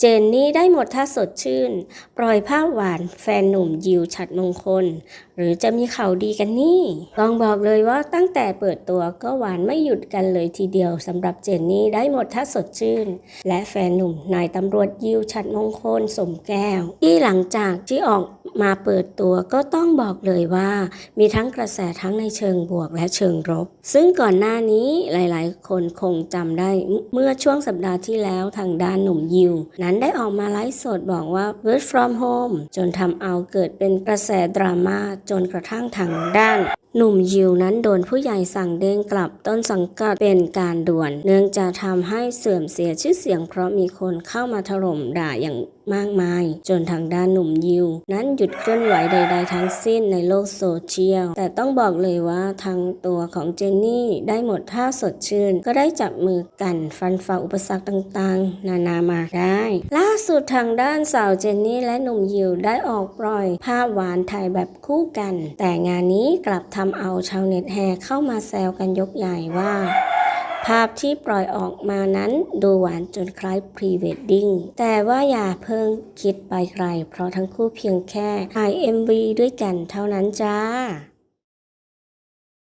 เจนนี่ได้หมดท่าสดชื่น ปล่อยภาพหวานแฟนหนุ่มยิวฉัดมงคล หรือจะมีข่าวดีกันนี่ ลองบอกเลยว่าตั้งแต่เปิดตัวก็หวานไม่หยุดกันเลยทีเดียวสำหรับเจนนี่ได้หมดท่าสดชื่น และแฟนหนุ่มนายตำรวจยิวฉัดมงคลสมแก้ว ที่หลังจากที่ออก มาเปิดตัวก็ต้องบอกเลยว่า มีทั้งกระแสทั้งในเชิงบวกและเชิงลบซึ่งก่อนหน้านี้หลายๆ คนคงจำได้เมื่อช่วงสัปดาห์ที่แล้วทางด้านหนุ่มยิว นั้นได้ออกมาไลฟ์สดบอกว่า work from home จนทำเอาเกิดเป็นกระแสดราม่าจนกระทั่งทางด้านหนุ่มยิวนั้นโดนผู้ใหญ่สั่งเด้งกลับต้นสังกัดเป็นการด่วน เนื่องจากทำให้เสื่อมเสียชื่อเสียงเพราะมีคนเข้ามาถล่มด่าอย่าง มากมาย จนทางด้านหนุ่มยิว นั้นหยุดเคลื่อนไหวใด ๆ ทั้งสิ้นในโลกโซเชียล แต่ต้องบอกเลยว่าทางตัวของเจนนี่ได้หมดท่าสดชื่น ก็ได้จับมือกันฟันฝ่าอุปสรรคต่างๆ นานามาได้ ล่าสุดทางด้านสาวเจนนี่และหนุ่มยิวได้ออกปล่อย ภาพหวานถ่ายแบบคู่กัน แต่งานนี้กลับทำเอาชาวเน็ตแห่เข้ามาแซวกันยกใหญ่ว่า ภาพที่ปล่อยออกมานั้นดูหวานจนคล้ายพรีเวดดิ้งแต่ว่าอย่าเพิ่งคิดไปไกล เพราะทั้งคู่เพียงแค่ถ่าย MV ด้วยกันเท่านั้นจ้า